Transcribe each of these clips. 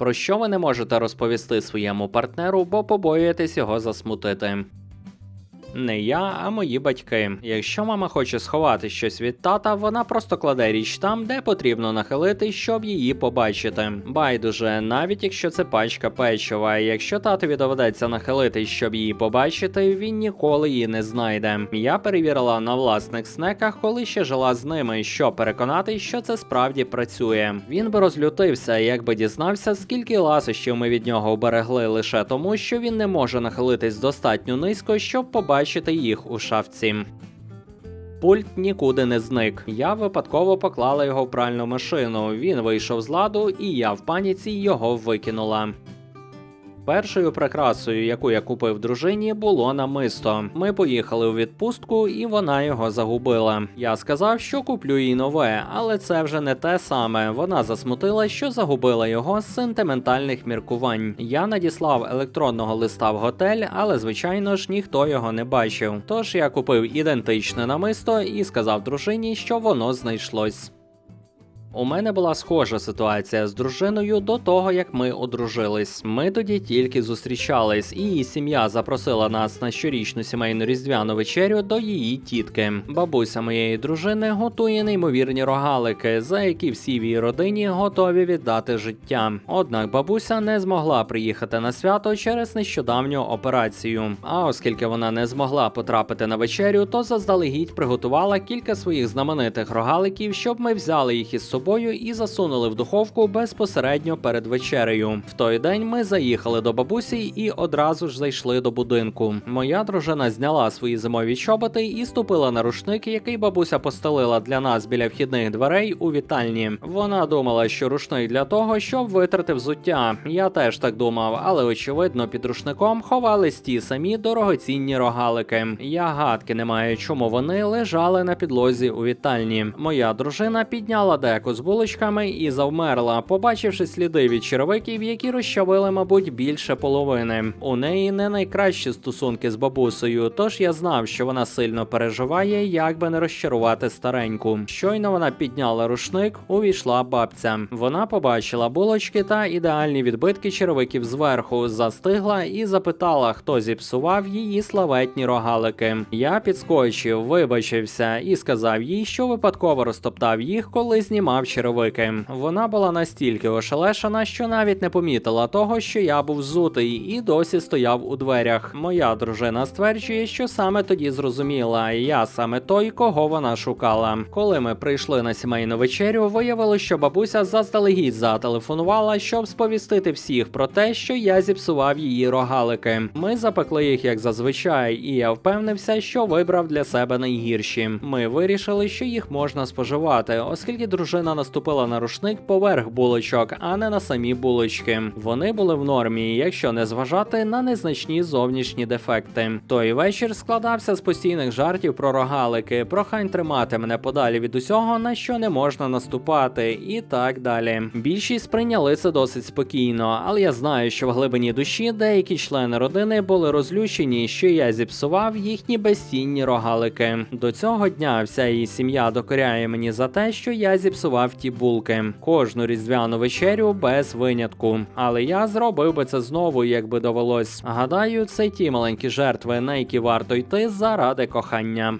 Про що ви не можете розповісти своєму партнеру, бо побоюєтесь його засмутити. Не я, а мої батьки. Якщо мама хоче сховати щось від тата, вона просто кладе річ там, де потрібно нахилити, щоб її побачити. Байдуже, навіть якщо це пачка печива. Якщо татові доведеться нахилити, щоб її побачити, він ніколи її не знайде. Я перевірила на власних снеках, коли ще жила з ними, щоб переконати, що це справді працює. Він би розлютився, якби дізнався, скільки ласощів ми від нього оберегли лише тому, що він не може нахилитись достатньо низько, щоб побачити їх у шафці. Пульт нікуди не зник. Я випадково поклала його в пральну машину. Він вийшов з ладу, і я в паніці його викинула. Першою прикрасою, яку я купив дружині, було намисто. Ми поїхали у відпустку, і вона його загубила. Я сказав, що куплю їй нове, але це вже не те саме. Вона засмутила, що загубила його з сентиментальних міркувань. Я надіслав електронного листа в готель, але звичайно ж ніхто його не бачив. Тож я купив ідентичне намисто і сказав дружині, що воно знайшлось. У мене була схожа ситуація з дружиною до того, як ми одружились. Ми тоді тільки зустрічались, і її сім'я запросила нас на щорічну сімейну різдвяну вечерю до її тітки. Бабуся моєї дружини готує неймовірні рогалики, за які всі в її родині готові віддати життя. Однак бабуся не змогла приїхати на свято через нещодавню операцію. А оскільки вона не змогла потрапити на вечерю, то заздалегідь приготувала кілька своїх знаменитих рогаликів, щоб ми взяли їх із собою і засунули в духовку безпосередньо перед вечерею. В той день ми заїхали до бабусі і одразу ж зайшли до будинку. Моя дружина зняла свої зимові чоботи і ступила на рушник, який бабуся постелила для нас біля вхідних дверей у вітальні. Вона думала, що рушник для того, щоб витрати взуття. Я теж так думав, але очевидно, під рушником ховались ті самі дорогоцінні рогалики. Я гадки не маю, чому вони лежали на підлозі у вітальні. Моя дружина підняла деко з булочками і завмерла, побачивши сліди від черевиків, які розчавили, мабуть, більше половини. У неї не найкращі стосунки з бабусею, тож я знав, що вона сильно переживає, як би не розчарувати стареньку. Щойно вона підняла рушник, увійшла бабця. Вона побачила булочки та ідеальні відбитки черевиків зверху, застигла і запитала, хто зіпсував її славетні рогалики. Я підскочив, вибачився і сказав їй, що випадково розтоптав їх, коли знімав черевики. Вона була настільки ошелешена, що навіть не помітила того, що я був зутий і досі стояв у дверях. Моя дружина стверджує, що саме тоді зрозуміла, я саме той, кого вона шукала. Коли ми прийшли на сімейну вечерю, виявилося, що бабуся заздалегідь зателефонувала, щоб сповістити всіх про те, що я зіпсував її рогалики. Ми запекли їх як зазвичай, і я впевнився, що вибрав для себе найгірші. Ми вирішили, що їх можна споживати, оскільки дружина наступила на рушник поверх булочок, а не на самі булочки. Вони були в нормі, якщо не зважати на незначні зовнішні дефекти. Той вечір складався з постійних жартів про рогалики, прохань тримати мене подалі від усього, на що не можна наступати, і так далі. Більшість сприйняли це досить спокійно, але я знаю, що в глибині душі деякі члени родини були розлючені, що я зіпсував їхні безцінні рогалики. До цього дня вся її сім'я докоряє мені за те, що я зіпсував ті булки. Кожну різдвяну вечерю без винятку. Але я зробив би це знову, якби довелось. Гадаю, це ті маленькі жертви, на які варто йти заради кохання.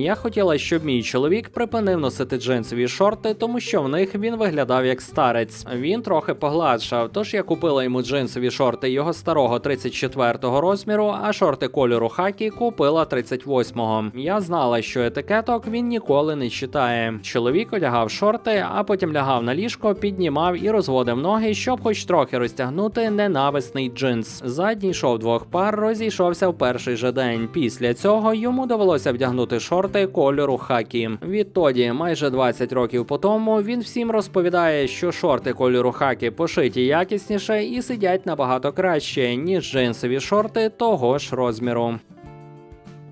Я хотіла, щоб мій чоловік припинив носити джинсові шорти, тому що в них він виглядав як старець. Він трохи погладшав, тож я купила йому джинсові шорти його старого 34-го розміру, а шорти кольору хакі купила 38-го. Я знала, що етикеток він ніколи не читає. Чоловік одягав шорти, а потім лягав на ліжко, піднімав і розводив ноги, щоб хоч трохи розтягнути ненависний джинс. Задній шов двох пар розійшовся в перший же день. Після цього йому довелося вдягнути шорти кольору хакі. Відтоді, майже 20 років по тому, він всім розповідає, що шорти кольору хакі пошиті якісніше і сидять набагато краще, ніж джинсові шорти того ж розміру.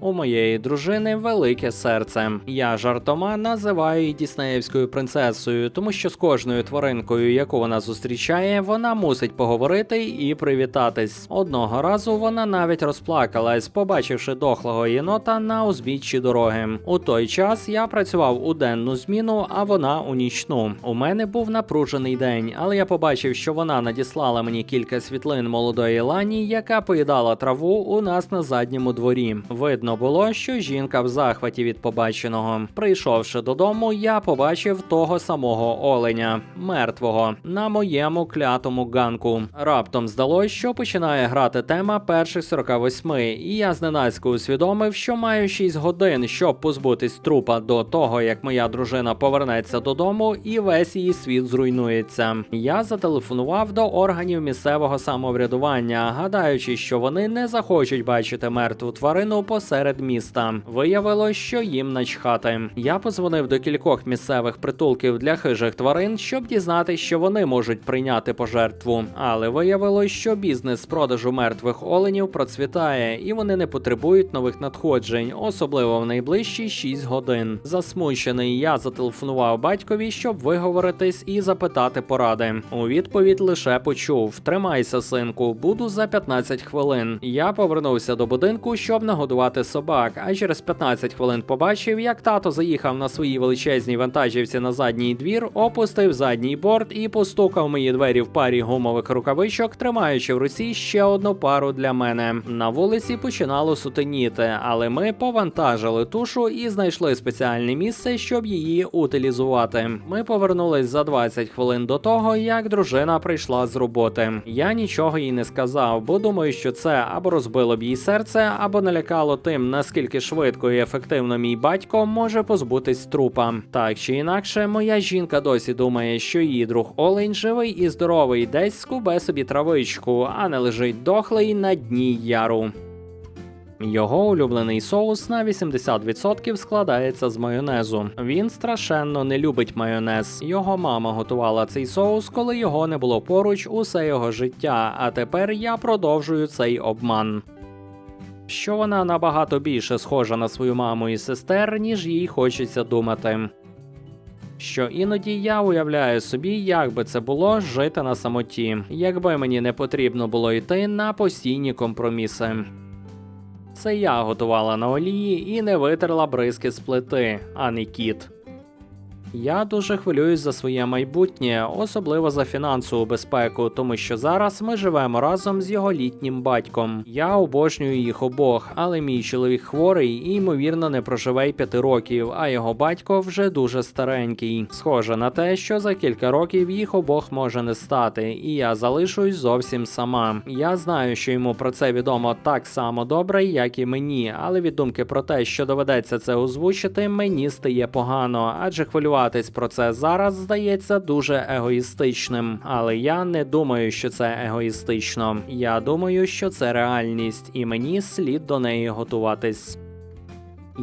У моєї дружини велике серце. Я жартома називаю її діснеївською принцесою, тому що з кожною тваринкою, яку вона зустрічає, вона мусить поговорити і привітатись. Одного разу вона навіть розплакалась, побачивши дохлого єнота на узбіччі дороги. У той час я працював у денну зміну, а вона у нічну. У мене був напружений день, але я побачив, що вона надіслала мені кілька світлин молодої лані, яка поїдала траву у нас на задньому дворі. Видно було, що жінка в захваті від побаченого. Прийшовши додому, я побачив того самого оленя, мертвого, на моєму клятому ганку. Раптом здалось, що починає грати тема перших 48, і я зненацька усвідомив, що маю 6 годин, щоб позбутись трупа до того, як моя дружина повернеться додому, і весь її світ зруйнується. Я зателефонував до органів місцевого самоврядування, гадаючи, що вони не захочуть бачити мертву тварину посеред міста. Виявилось, що їм начхати. Я позвонив до кількох місцевих притулків для хижих тварин, щоб дізнатися, що вони можуть прийняти пожертву. Але виявилось, що бізнес з продажу мертвих оленів процвітає, і вони не потребують нових надходжень, особливо в найближчі 6 годин. Засмучений, я зателефонував батькові, щоб виговоритись і запитати поради. У відповідь лише почув: Тримайся, синку, буду за 15 хвилин. Я повернувся до будинку, щоб нагодувати собак. А через 15 хвилин побачив, як тато заїхав на своїй величезній вантажівці на задній двір, опустив задній борт і постукав мої двері в парі гумових рукавичок, тримаючи в руці ще одну пару для мене. На вулиці починало сутеніти, але ми повантажили тушу і знайшли спеціальне місце, щоб її утилізувати. Ми повернулись за 20 хвилин до того, як дружина прийшла з роботи. Я нічого їй не сказав, бо думаю, що це або розбило б їй серце, або налякало тим, наскільки швидко і ефективно мій батько може позбутись трупа. Так чи інакше, моя жінка досі думає, що її друг Олень живий і здоровий, десь скубе собі травичку, а не лежить дохлий на дні яру. Його улюблений соус на 80% складається з майонезу. Він страшенно не любить майонез. Його мама готувала цей соус, коли його не було поруч усе його життя. А тепер я продовжую цей обман. Що вона набагато більше схожа на свою маму і сестер, ніж їй хочеться думати. Що іноді я уявляю собі, як би це було жити на самоті, якби мені не потрібно було йти на постійні компроміси. Це я готувала на олії і не витерла бризки з плити, а не кіт. Я дуже хвилююсь за своє майбутнє, особливо за фінансову безпеку, тому що зараз ми живемо разом з його літнім батьком. Я обожнюю їх обох, але мій чоловік хворий і ймовірно не проживе й п'яти років, а його батько вже дуже старенький. Схоже на те, що за кілька років їх обох може не стати, і я залишусь зовсім сама. Я знаю, що йому про це відомо так само добре, як і мені, але від думки про те, що доведеться це озвучити, мені стає погано, адже хвилюватись про це зараз здається дуже егоїстичним. Але я не думаю, що це егоїстично. Я думаю, що це реальність, і мені слід до неї готуватись.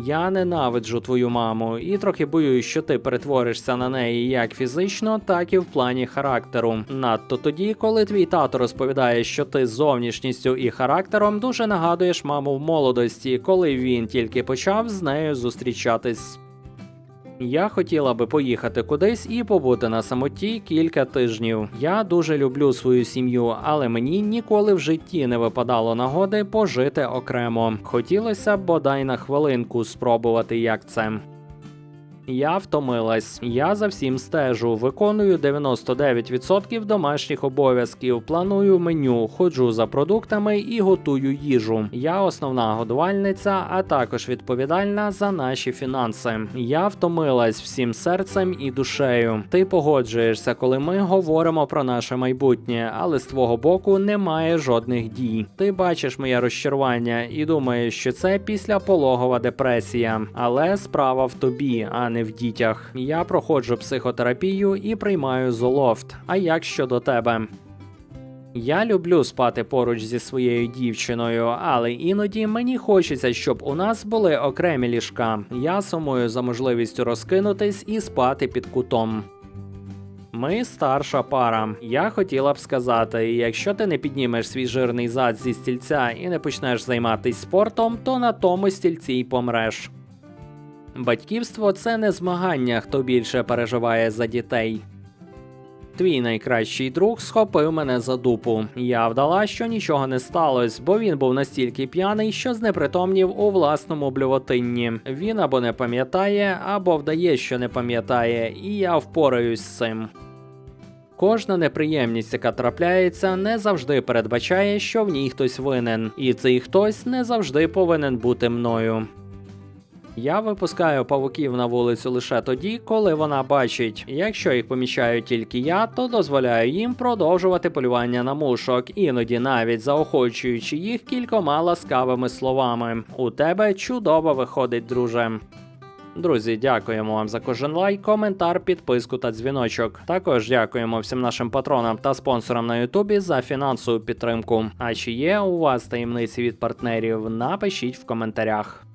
Я ненавиджу твою маму і трохи боюсь, що ти перетворишся на неї як фізично, так і в плані характеру. Надто тоді, коли твій тато розповідає, що ти зовнішністю і характером дуже нагадуєш маму в молодості, коли він тільки почав з нею зустрічатись. Я хотіла би поїхати кудись і побути на самоті кілька тижнів. Я дуже люблю свою сім'ю, але мені ніколи в житті не випадало нагоди пожити окремо. Хотілося б бодай на хвилинку спробувати, як це. Я втомилась. Я за всім стежу, виконую 99% домашніх обов'язків, планую меню, ходжу за продуктами і готую їжу. Я основна годувальниця, а також відповідальна за наші фінанси. Я втомилась всім серцем і душею. Ти погоджуєшся, коли ми говоримо про наше майбутнє, але з твого боку немає жодних дій. Ти бачиш моє розчарування і думаєш, що це післяпологова депресія. Але справа в тобі, а не в дітях. Я проходжу психотерапію і приймаю золофт. А як щодо тебе? Я люблю спати поруч зі своєю дівчиною, але іноді мені хочеться, щоб у нас були окремі ліжка. Я сумую за можливістю розкинутись і спати під кутом. Ми старша пара. Я хотіла б сказати, якщо ти не піднімеш свій жирний зад зі стільця і не почнеш займатися спортом, то на тому стільці й помреш. Батьківство це не змагання, хто більше переживає за дітей. Твій найкращий друг схопив мене за дупу. Я вдала, що нічого не сталося, бо він був настільки п'яний, що знепритомнів у власному блювотинні. Він або не пам'ятає, або вдає, що не пам'ятає, і я впораюсь з цим. Кожна неприємність, яка трапляється, не завжди передбачає, що в ній хтось винен, і цей хтось не завжди повинен бути мною. Я випускаю павуків на вулицю лише тоді, коли вона бачить. Якщо їх помічаю тільки я, то дозволяю їм продовжувати полювання на мушок, іноді навіть заохочуючи їх кількома ласкавими словами. У тебе чудово виходить, друже. Друзі, дякуємо вам за кожен лайк, коментар, підписку та дзвіночок. Також дякуємо всім нашим патронам та спонсорам на Ютубі за фінансову підтримку. А чи є у вас таємниці від партнерів? Напишіть в коментарях.